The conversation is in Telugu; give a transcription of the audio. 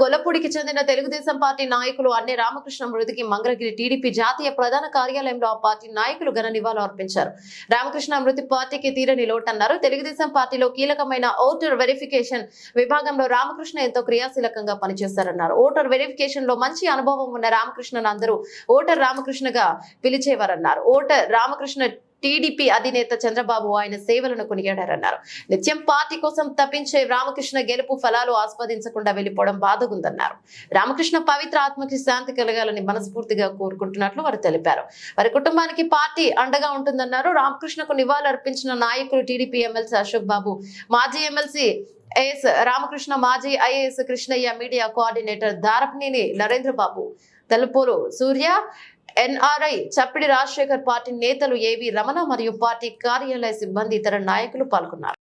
గొల్లపూడికి చెందిన తెలుగుదేశం పార్టీ నాయకులు అన్నే రామకృష్ణ మృతికి మంగళగిరి టీడీపీ జాతీయ ప్రధాన కార్యాలయంలో ఆ పార్టీ నాయకులు ఘన నివాళులు అర్పించారు. రామకృష్ణ మృతి పార్టీకి తీరని లోటన్నారు. తెలుగుదేశం పార్టీలో కీలకమైన ఓటర్ వెరిఫికేషన్ విభాగంలో రామకృష్ణ ఎంతో క్రియాశీలకంగా పనిచేశారన్నారు ఓటర్ వెరిఫికేషన్లో మంచి అనుభవం ఉన్న రామకృష్ణను అందరూ ఓటర్ రామకృష్ణగా పిలిచేవారన్నారు. ఓటర్ రామకృష్ణ టీడీపీ అధినేత చంద్రబాబు ఆయన సేవలను కొనియాడారన్నారు. నిత్యం పార్టీ కోసం తప్పించే రామకృష్ణ గెలుపు ఫలాలు ఆస్వాదించకుండా వెళ్ళిపోవడం బాధగుందన్నారు. రామకృష్ణ పవిత్ర ఆత్మకి శాంతి కలగాలని మనస్ఫూర్తిగా కోరుకుంటున్నట్లు వారు తెలిపారు. వారి కుటుంబానికి పార్టీ అండగా ఉంటుందన్నారు. రామకృష్ణకు నివాళులర్పించిన నాయకులు టీడీపీ ఎమ్మెల్సీ అశోక్ బాబు మాజీ ఎమ్మెల్సీ ఏఎస్ రామకృష్ణ మాజీ IAS Krishnaiah media coordinator Darapaneni Narendra Babu Talupuru Surya NRI Chappidi Rajasekhar party నేతలు ఏవి రమణ మరియు పార్టీ కార్యాలయ సిబ్బంది ఇతర నాయకులు పాల్గొన్నారు.